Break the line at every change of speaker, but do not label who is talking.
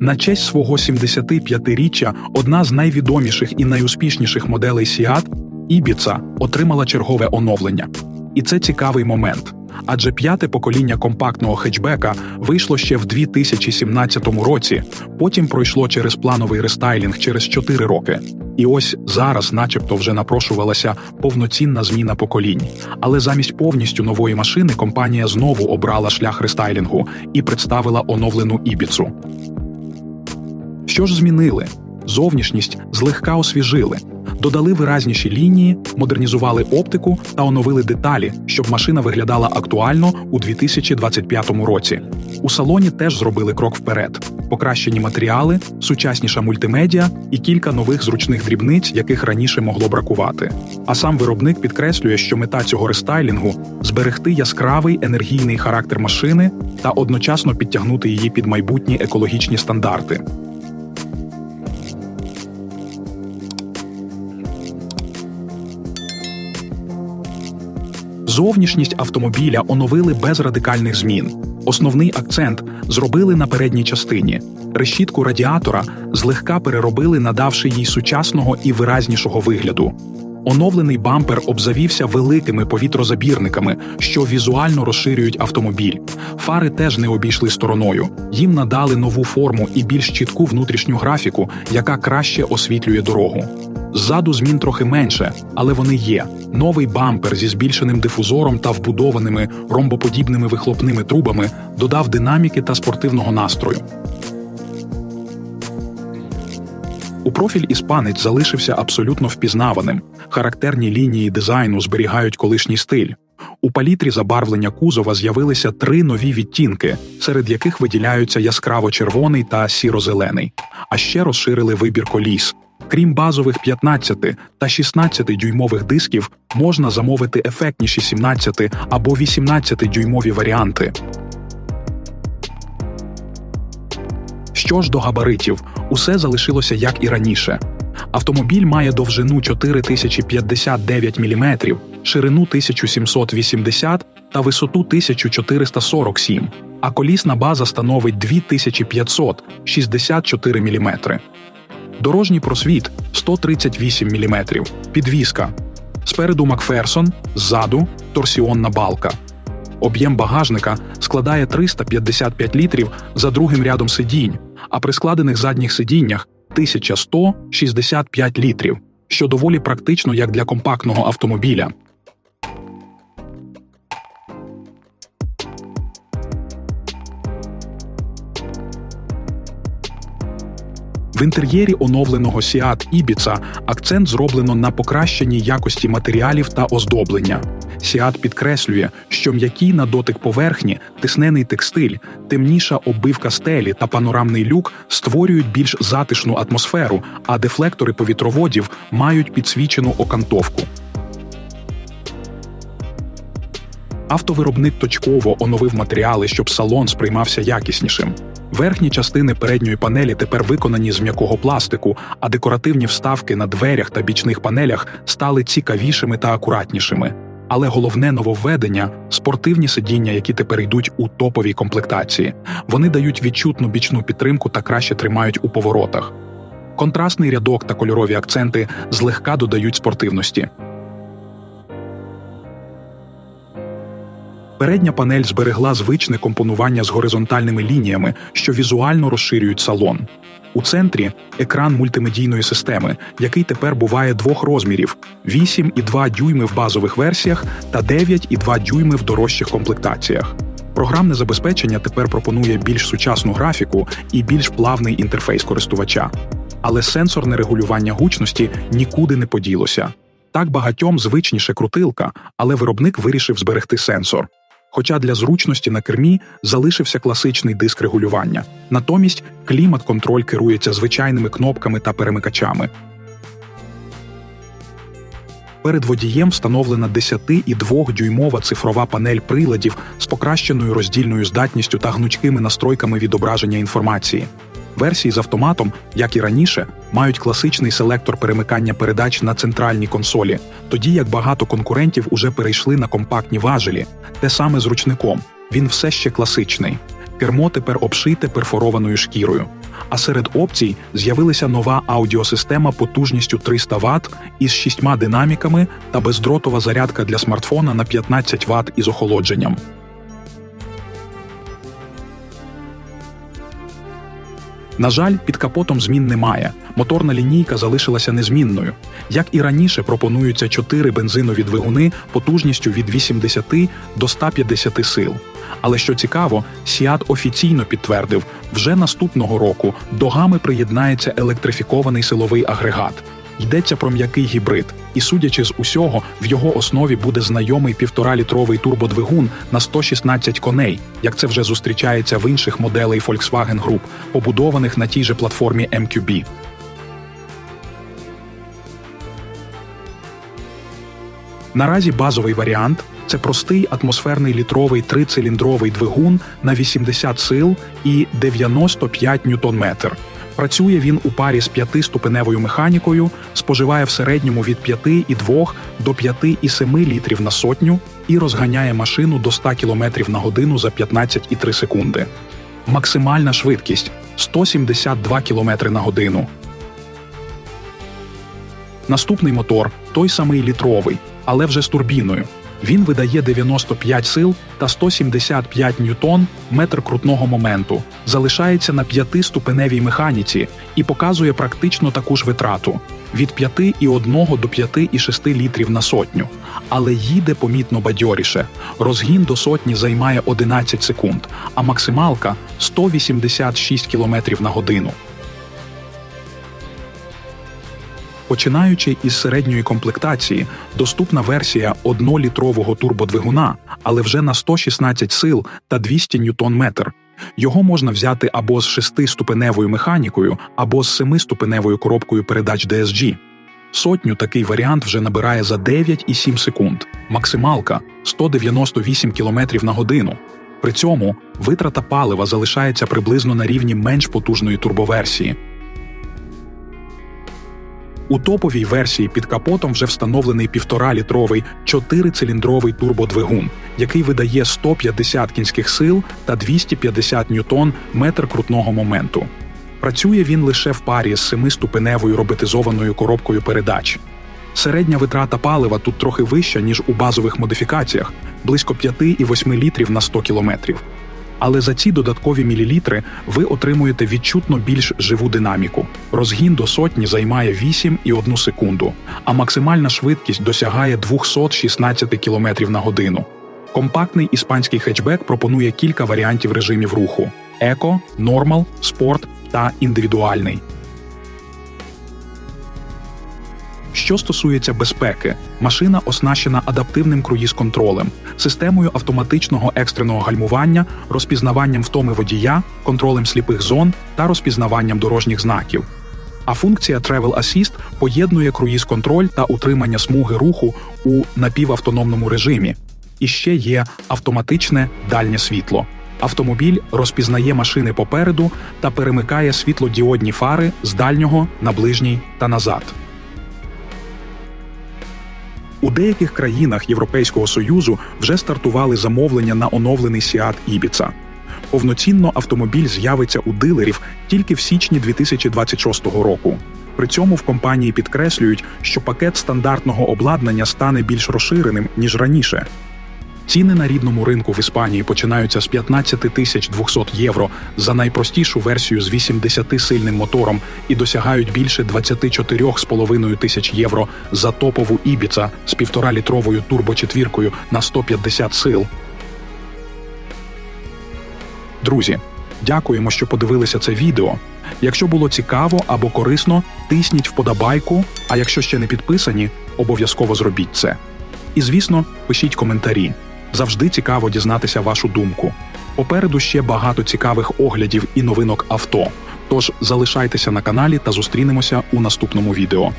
На честь свого 75-річчя одна з найвідоміших і найуспішніших моделей Seat Ibiza отримала чергове оновлення. І це цікавий момент. Адже п'яте покоління компактного хетчбека вийшло ще в 2017 році, потім пройшло через плановий рестайлінг через 4 роки. І ось зараз, начебто, вже напрошувалася повноцінна зміна поколінь. Але замість повністю нової машини компанія знову обрала шлях рестайлінгу і представила оновлену Ібіцу. Що ж змінили? Зовнішність злегка освіжили, додали виразніші лінії, модернізували оптику та оновили деталі, щоб машина виглядала актуально у 2025 році. У салоні теж зробили крок вперед: покращені матеріали, сучасніша мультимедіа і кілька нових зручних дрібниць, яких раніше могло бракувати. А сам виробник підкреслює, що мета цього рестайлінгу зберегти яскравий енергійний характер машини та одночасно підтягнути її під майбутні екологічні стандарти. Зовнішність автомобіля оновили без радикальних змін. Основний акцент зробили на передній частині. Решітку радіатора злегка переробили, надавши їй сучасного і виразнішого вигляду. Оновлений бампер обзавівся великими повітрозабірниками, що візуально розширюють автомобіль. Фари теж не обійшли стороною. Їм надали нову форму і більш чітку внутрішню графіку, яка краще освітлює дорогу. Ззаду змін трохи менше, але вони є. Новий бампер зі збільшеним дифузором та вбудованими ромбоподібними вихлопними трубами додав динаміки та спортивного настрою. У профіль іспанець залишився абсолютно впізнаваним. Характерні лінії дизайну зберігають колишній стиль. У палітрі забарвлення кузова з'явилися три нові відтінки, серед яких виділяються яскраво червоний та сіро-зелений, а ще розширили вибір коліс. Крім базових 15 та 16 дюймових дисків, можна замовити ефектніші 17 або 18 дюймові варіанти. Що ж до габаритів, усе залишилося як і раніше. Автомобіль має довжину 4059 мм, ширину 1780 та висоту 1447, а колісна база становить 2564 мм. Дорожній просвіт 138 мм, підвіска. Спереду Макферсон, ззаду торсіонна балка. Об'єм багажника складає 355 літрів за другим рядом сидінь, а при складених задніх сидіннях 1165 літрів, що доволі практично як для компактного автомобіля. В інтер'єрі оновленого Seat Ibiza акцент зроблено на покращенні якості матеріалів та оздоблення. Seat підкреслює, що м'який на дотик поверхні, тиснений текстиль, темніша оббивка стелі та панорамний люк створюють більш затишну атмосферу, а дефлектори повітроводів мають підсвічену окантовку. Автовиробник точково оновив матеріали, щоб салон сприймався якіснішим. Верхні частини передньої панелі тепер виконані з м'якого пластику, а декоративні вставки на дверях та бічних панелях стали цікавішими та акуратнішими. Але головне нововведення спортивні сидіння, які тепер йдуть у топовій комплектації. Вони дають відчутну бічну підтримку та краще тримають у поворотах. Контрастний рядок та кольорові акценти злегка додають спортивності. Передня панель зберегла звичне компонування з горизонтальними лініями, що візуально розширюють салон. У центрі екран мультимедійної системи, який тепер буває двох розмірів: 8,2 дюйми в базових версіях та 9,2 дюйми в дорожчих комплектаціях. Програмне забезпечення тепер пропонує більш сучасну графіку і більш плавний інтерфейс користувача. Але сенсорне регулювання гучності нікуди не поділося. Так багатьом звичніше крутилка, але виробник вирішив зберегти сенсор. Хоча для зручності на кермі залишився класичний диск регулювання. Натомість клімат-контроль керується звичайними кнопками та перемикачами. Перед водієм встановлена 10,2 дюймова цифрова панель приладів з покращеною роздільною здатністю та гнучкими настройками відображення інформації. Версії з автоматом, як і раніше, мають класичний селектор перемикання передач на центральній консолі, тоді як багато конкурентів уже перейшли на компактні важелі, те саме з ручником. Він все ще класичний. Кермо тепер обшите перфорованою шкірою. А серед опцій з'явилася нова аудіосистема потужністю 300 Вт із шістьма динаміками та бездротова зарядка для смартфона на 15 Вт із охолодженням. На жаль, під капотом змін немає. Моторна лінійка залишилася незмінною. Як і раніше, пропонуються чотири бензинові двигуни потужністю від 80 до 150 сил. Але що цікаво, Сіат офіційно підтвердив, вже наступного року до гами приєднається електрифікований силовий агрегат. Йдеться про м'який гібрид, і судячи з усього, в його основі буде знайомий півторалітровий турбодвигун на 116 коней, як це вже зустрічається в інших моделей Volkswagen Group, побудованих на тій же платформі MQB. Наразі базовий варіант це простий атмосферний літровий трициліндровий двигун на 80 сил і 95 ньютон-метр. Працює він у парі з п'ятиступеневою механікою, споживає в середньому від 5,2 до 5,7 літрів на сотню і розганяє машину до 100 км на годину за 15,3 секунди. Максимальна швидкість 172 км на годину. Наступний мотор той самий літровий, але вже з турбіною. Він видає 95 сил та 175 ньютон метр крутного моменту, залишається на п'ятиступеневій механіці і показує практично таку ж витрату від 5,1 до 5,6 літрів на сотню, але їде помітно бадьоріше. Розгін до сотні займає 11 секунд, а максималка 186 км на годину. Починаючи із середньої комплектації, доступна версія 1-літрового турбодвигуна, але вже на 116 сил та 200 ньютон-метр. Його можна взяти або з 6-ступеневою механікою, або з 7-ступеневою коробкою передач DSG. Сотню такий варіант вже набирає за 9,7 секунд, максималка 198 км на годину. При цьому витрата палива залишається приблизно на рівні менш потужної турбоверсії. У топовій версії під капотом вже встановлений 1,5-літровий 4-циліндровий турбодвигун, який видає 150 кінських сил та 250 ньютон метр крутного моменту. Працює він лише в парі з семиступеневою роботизованою коробкою передач. Середня витрата палива тут трохи вища, ніж у базових модифікаціях близько 5,8 літрів на 100 кілометрів. Але за ці додаткові мілілітри ви отримуєте відчутно більш живу динаміку. Розгін до сотні займає 8,1 секунду, а максимальна швидкість досягає 216 км на годину. Компактний іспанський хетчбек пропонує кілька варіантів режимів руху: еко, нормал, спорт та індивідуальний. Що стосується безпеки, машина оснащена адаптивним круїз-контролем, системою автоматичного екстреного гальмування, розпізнаванням втоми водія, контролем сліпих зон та розпізнаванням дорожніх знаків. А функція Travel Assist поєднує круїз-контроль та утримання смуги руху у напівавтономному режимі. І ще є автоматичне дальнє світло. Автомобіль розпізнає машини попереду та перемикає світлодіодні фари з дальнього на ближній та назад. У деяких країнах Європейського союзу вже стартували замовлення на оновлений Сіат Ібіца. Повноцінно автомобіль з'явиться у дилерів тільки в січні 2026 року. При цьому в компанії підкреслюють, що пакет стандартного обладнання стане більш розширеним ніж раніше. Ціни на рідному ринку в Іспанії починаються з 15 тисяч 200 євро за найпростішу версію з 80-сильним мотором і досягають більше 24,5 тисяч євро за топову Ібіца з 1,5-літровою турбочетвіркою на 150 сил. Друзі, дякуємо, що подивилися це відео. Якщо було цікаво або корисно, тисніть вподобайку. А якщо ще не підписані, обов'язково зробіть це. І звісно, пишіть коментарі. Завжди цікаво дізнатися вашу думку. Попереду ще багато цікавих оглядів і новинок авто. Тож залишайтеся на каналі та зустрінемося у наступному відео.